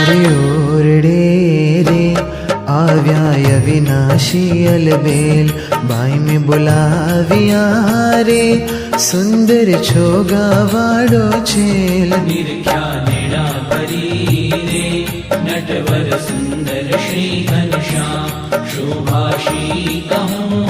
हमारे ओरडे रे आव्याय विनाशी अलबेल बाई में बुलाविया रे। सुंदर छोगा वाडो छेल नटवर सुंदर श्री घनश्याम, शोभाशी कहूँ।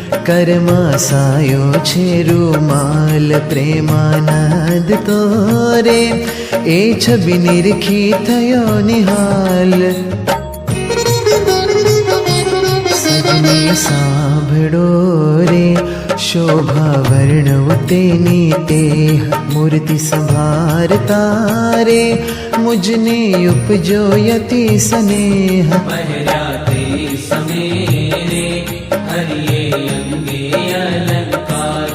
ભાગ્ય મસ્તક ઉપરે રે બાંધ્યું મોડીયું અમૂલ્ય કોટિક રવિ શશી રે તે તો નાવે તેને તુલ્ય રેશમી કોરનો રે કર્મા સાયો છે રૂમાલ પ્રેમાનંદ તો રે એ છબી નિરખી થયો નિહાલ સજની સાંભળો રે શોભા વર્ણવ તેની તેહ મૂર્તિ સંભારતા રે મુજને ઉપજો યતિ સ્નેહ પહેર્યા તે સમેરે हरिये अंगे अलंकार।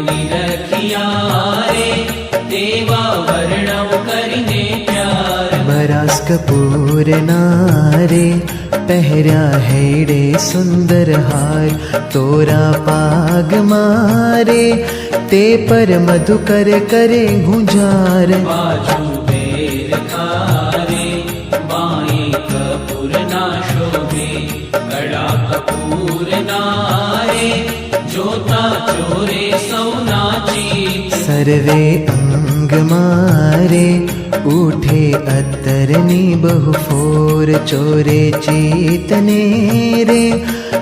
में रे देवा वर्णव प्यार। बरास कपूर नारे पहरा है रे सुंदर हार। तोरा पाग मारे ते पर मधुकर करे गुंजार। बाजू શોભે ગળા કપૂર નારે જોતા ચોરે સૌના ચિત સર્વે અંગ મારે ઉઠે અત્તરની બહુ ફોર ચોરે ચેતને રે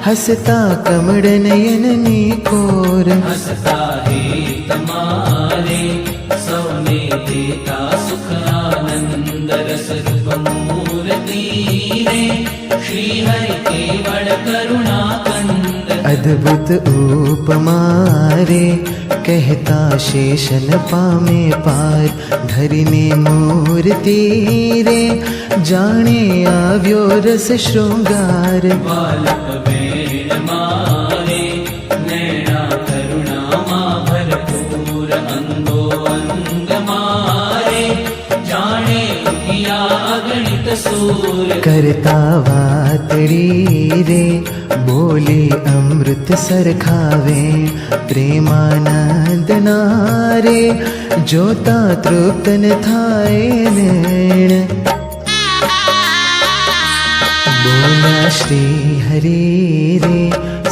હસતા કમળ નયનની કોર હસતા હે તમારે સૌને દેતા अद्भुत उपमारे कहता शेषन पामे पार। धरिने मूर्ति रे जाने आव्यो रस श्रृंगार बालक वेण मा। કરતા વાતડી રે બોલી અમૃત સરખાવે પ્રેમાનંદ નારે જોતા તૃપ્તન થાય નેણ બોલા શ્રી હરે રે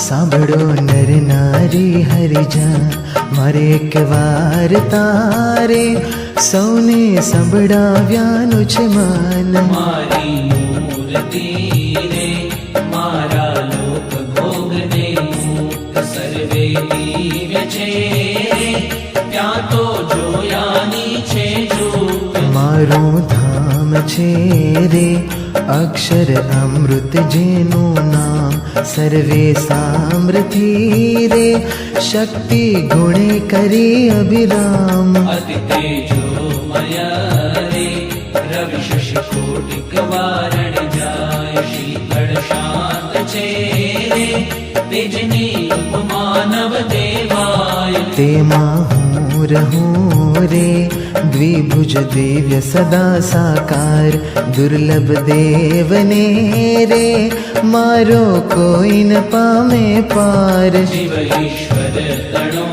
સાંભળો નર નારી હરિજા મારે એક વાર તારે સૌને સંભળાવ્યાનું છે માન મારી મૂર્તિ રે મારા લોક ભોગને સર્વે દીવ છે ત્યાં તો જોયાની છે જો મારું ધામ છે રે અક્ષર અમૃત જેનું નામ સર્વે સામ્રથી રે શક્તિ ગુણે કરી અભિરામ અતિ તેજોમય રે शशिकोटिकवारण जाय शीतळशान्त चेरे तिजनी उपमानव देवाय। ते द्विभुज देव्य सदा साकार दुर्लभ देव ने रे मारो कोई न पामे पार। शिव ईश्वर तणो